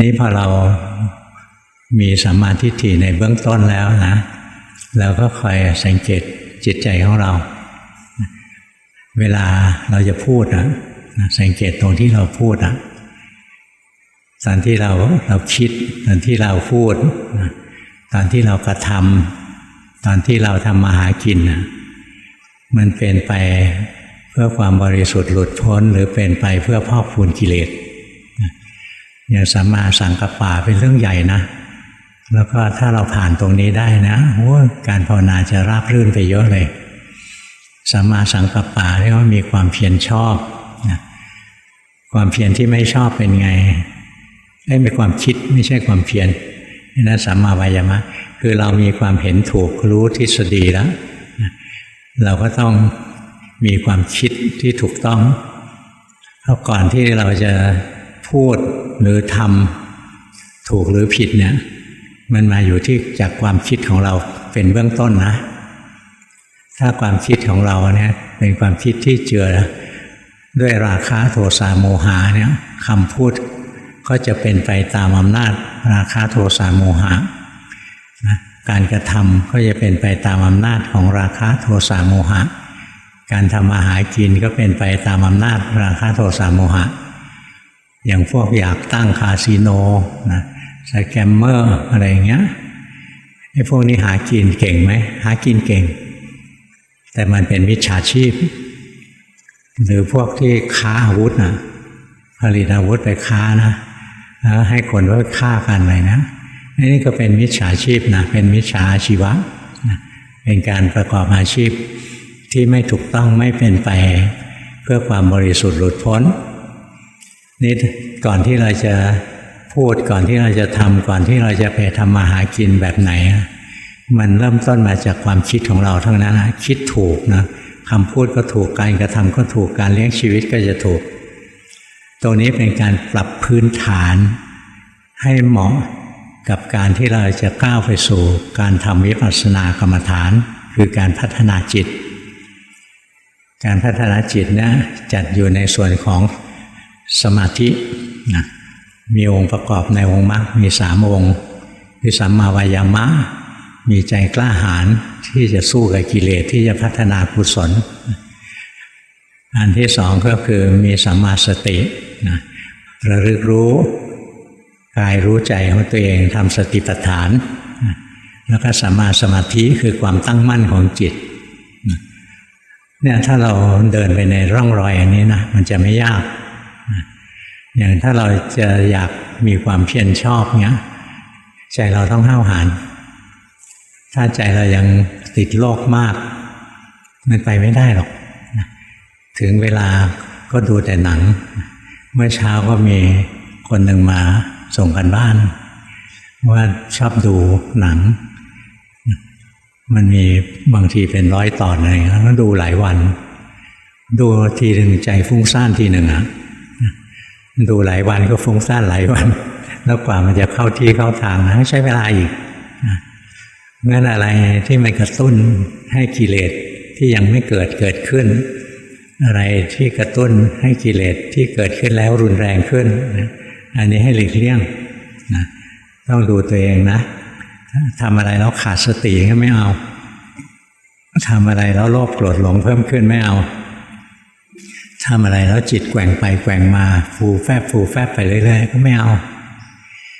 นี้พอเรามีสัมมาทิฏฐิในเบื้องต้นแล้วนะเราก็คอยสังเกตจิตใจของเรา เวลาเราจะพูดนะสังเกตตรงที่เราพูดอะตอนที่เราเราคิดตอนที่เราพูด ตอนที่เรากระทำตอนที่เราทำมาหากินนะมันเป็นไปเพื่อความบริสุทธิ์หลุดพ้น หรือเป็นไปเพื่อพอกพูนกิเลส อย่างสัมมาสังกัปปะเป็นเรื่องใหญ่นะแล้วก็ถ้าเราผ่านตรงนี้ได้นะโอ้การภาวนาจะราบรื่นไปเยอะเลยสัมมาสังกัปปะเรียกว่ามีความเพียรชอบนะความเพียรที่ไม่ชอบเป็นไงได้มีความคิดไม่ใช่ความเพียรนี่นะสัมมาวายามะ คือเรามีความเห็นถูกรู้ทฤษฎีแล้วเราก็ต้องมีความคิดที่ถูกต้องเพราะก่อนที่เราจะพูด หรือทำถูกหรือผิดเนี่ย มันมาอยู่ที่จากความคิดของเราเป็นเบื้องต้นนะ ถ้าความคิดของเราเนี่ยเป็นความคิดที่เจือด้วยราคะโทสะโมหะเนี่ยคำพูดก็จะเป็นไปตามอำนาจราคะโทสะโมหะนะการกระทำก็จะเป็นไปตามอำนาจของราคะโทสะโมหะ การทำอาหารกินก็เป็นไปตามอำนาจราคะโทสะโมหะ อย่างพวกอยากตั้งคาสิโนนะสแกมเมอร์อะไรอย่างเงี้ยไอ้พวกนี้หากินเก่งไหมหากินเก่ง แต่มันเป็นมิจฉาชีพ หรือพวกที่ค้าอาวุธนะผลิตอาวุธไปค้านะแล้วให้คนว่าฆ่ากันไปนะอันี่ก็เป็นมิจฉาชีพนะเป็นมิจฉาชีวะนะเป็นการประกอบอาชีพที่ไม่ถูกต้องไม่เป็นไป เพื่อความบริสุทธิ์หลุดพ้น นี่ก่อนที่เราจะพูดก่อนที่เราจะทำก่อนที่เราจะไปทำมาหากินแบบไหน มันเริ่มต้นมาจากความคิดของเราทั้งนั้นนะคิดถูกนะคำพูดก็ถูกการกระทำก็ถูกการเลี้ยงชีวิตก็จะถูก ตรงนี้เป็นการปรับพื้นฐานให้เหมาะกับการที่เราจะก้าวไปสู่การทำวิปัสสนากรรมฐาน คือการพัฒนาจิต การพัฒนาจิตนะจัดอยู่ในส่วนของ สมาธินะมีองค์ประกอบในองค์มรรคมีสามองค์คือสัมมาวายามะ มีใจกล้าหาญที่จะสู้กับกิเลสที่จะพัฒนากุศล อันที่สองก็คือมีสัมมาสตินะระลึกรู้กายรู้ใจของตัวเองทำสติปัฏฐาน แล้วก็สัมมาสมาธิคือความตั้งมั่นของจิตเนี่ยถ้าเราเดินไปในร่องรอยอันนี้นะมันจะไม่ยาก อย่างถ้าเราจะอยากมีความเพียรชอบเนี้ยใจเราต้องห้าวหาญถ้าใจเรายังติดโลกมาก มันไปไม่ได้หรอกถึงเวลาก็ดูแต่หนัง เมื่อเช้าก็มีคนหนึ่งมาส่งกันบ้าน ว่าชอบดูหนัง มันมีบางทีเป็นร้อยตอนอะไรแล้วดูหลายวัน ดูทีหนึ่งใจฟุ้งซ่านทีหนึ่งอะ ดูหลายวันก็ฟุ้งซ่านหลายวัน แล้วกว่ามันจะเข้าที่เข้าทางนะใช้เวลาอีกงั้นอะไรที่มันกระตุ้นให้กิเลสที่ยังไม่เกิดเกิดขึ้น อะไรที่กระตุ้นให้กิเลสที่เกิดขึ้นแล้วรุนแรงขึ้น อันนี้ให้หลีกเลี่ยงนะต้องดูตัวเองนะทำอะไรแล้วขาดสติก็ไม่เอาทำอะไรแล้วโลภโกรธหลงเพิ่มขึ้นไม่เอา ทำอะไรแล้วจิตแกว่งไปแกว่งมาฟูแฟบฟูแฟบไปเรื่อยๆ ก็ไม่เอา